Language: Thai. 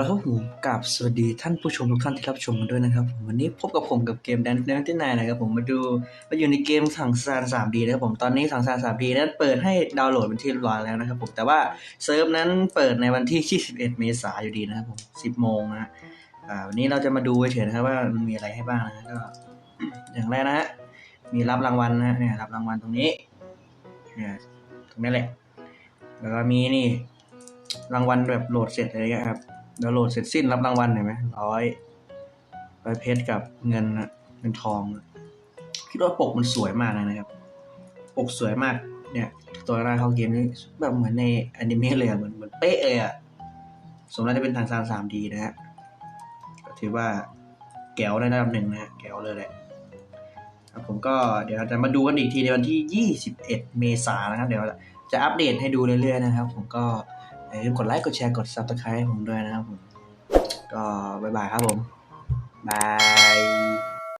แล้วครับผมกับสวัสดีท่านผู้ชมทุกท่านที่รับชมกันด้วยนะครับ วันนี้พบกับผมกับเกม Dance Dance ที่นายนะครับผมมาดูมาอยู่ในเกมสังสาร 3D นะครับผมตอนนี้สังสาร 3D นั้นเปิดให้ดาวน์โหลดเป็นที่เรียบร้อยแล้วนะครับผมแต่ว่าเซิร์ฟนั้นเปิดในวันที่ 21 เมษายนอยู่ดีนะครับผม 10 โมงนะฮะอ่าวันนี้เราจะมาดูเฉยๆนะครับว่ามันมีอะไรให้บ้างนะก็อย่างแรกนะฮะมีรับรางวัลนะฮะเนี่ยรับรางวัลตรงนี้เนี่ยตรงนี้แหละ แล้วก็มีนี่รางวัลแบบโหลดเสร็จอะไรเงี้ยครับ แล้วโหลดเสร็จสิ้นรับรางวัลเห็นไหมร้อยร้อยเพชรกับเงินเงินทองคิดว่าปกมันสวยมากเลยนะครับ ปกสวยมาก เนี่ย ตัวหน้าเข้าเกมนี่แบบเหมือนในอนิเมะเลยเหมือนเหมือนเป๊ะเลยอะสมแล้วจะเป็นทางซานสามดีนะฮะก็ถือว่าแก้วในระดับหนึ่งนะฮะแก้วเลยแหละครับผมก็เดี๋ยวเราจะมาดูกันอีกทีในวันที่ 21 เมษายนนะครับ เดี๋ยวจะอัปเดตให้ดูเรื่อยๆนะครับ ผมก็ อย่าลืมกดไลค์กดแชร์กด subscribe ผมด้วยนะครับผม ก็บ๊ายบายครับผม บาย